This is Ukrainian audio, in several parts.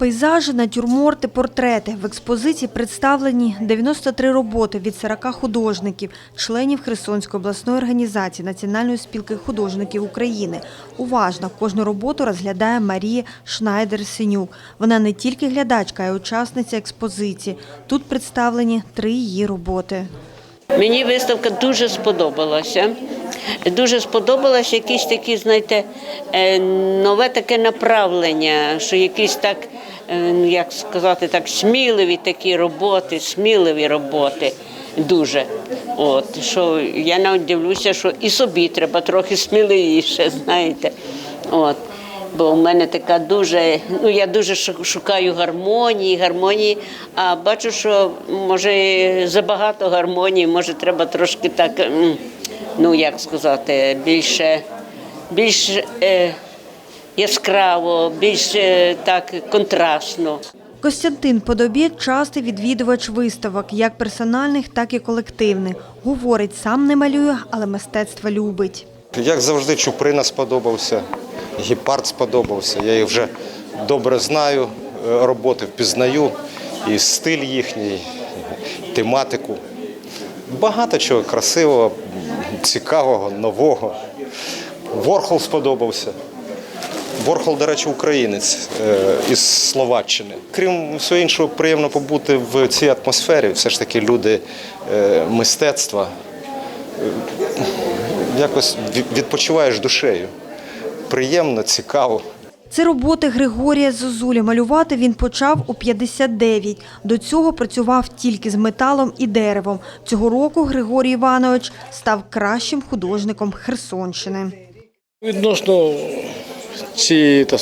Пейзажі, натюрморти, портрети. В експозиції представлені 93 роботи від 40 художників, членів Херсонської обласної організації Національної спілки художників України. Уважно кожну роботу розглядає Марія Шнайдер-Синюк. Вона не тільки глядачка, а й учасниця експозиції. Тут представлені три її роботи. Мені виставка дуже сподобалася. Дуже сподобалося якісь такі, знаєте, е, нове таке направлення, що якісь так, як сказати, так, сміливі такі роботи, сміливі роботи. Дуже. От, що я навіть дивлюся, що і собі треба трохи сміливіше, знаєте. От. Бо в мене така дуже, ну я дуже шукаю гармонії, гармонії, а бачу, що може забагато гармонії, може треба трошки так, ну як сказати, більше, більш е, яскраво, більш е, так контрастно. Костянтин Подобєд – частий відвідувач виставок, як персональних, так і колективних. Говорить, сам не малює, але мистецтво любить. Як завжди, Чуприна сподобався, гепард сподобався. Я їх вже добре знаю, е, роботи впізнаю, і стиль їхній, і тематику. Багато чого красивого, цікавого, нового. Ворхол сподобався. Ворхол, до речі, українець е, із Словаччини. Крім всього іншого, приємно побути в цій атмосфері. Все ж таки люди е, мистецтва якось відпочиваєш душею. Приємно, цікаво. Це роботи Григорія Зозулі. Малювати він почав у 59. До цього працював тільки з металом і деревом. Цього року Григорій Іванович став кращим художником Херсонщини. Відносно цієї так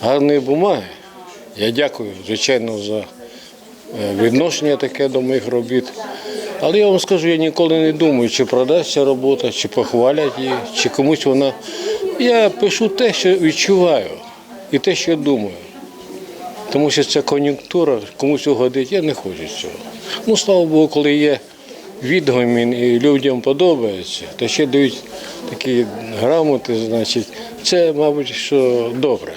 гарної бумаги, я дякую, звичайно, за е, відношення таке до моїх робіт. Але я вам скажу, я ніколи не думаю, чи продасться робота, чи похвалять її, чи комусь вона. Я пишу те, що відчуваю, і те, що думаю. Тому що це кон'юнктура, комусь угодить, я не хочу цього. Ну, слава Богу, коли є відгомін і людям подобається, то ще дають такі грамоти, значить, це, мабуть, що добре.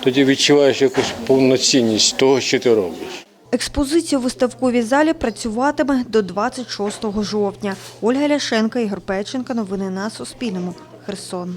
Тоді відчуваєш якусь повноцінність того, що ти робиш. Експозиція у виставковій залі працюватиме до 26 жовтня. Ольга Ляшенка, Ігор Печенка. Новини на Суспільному. Херсон.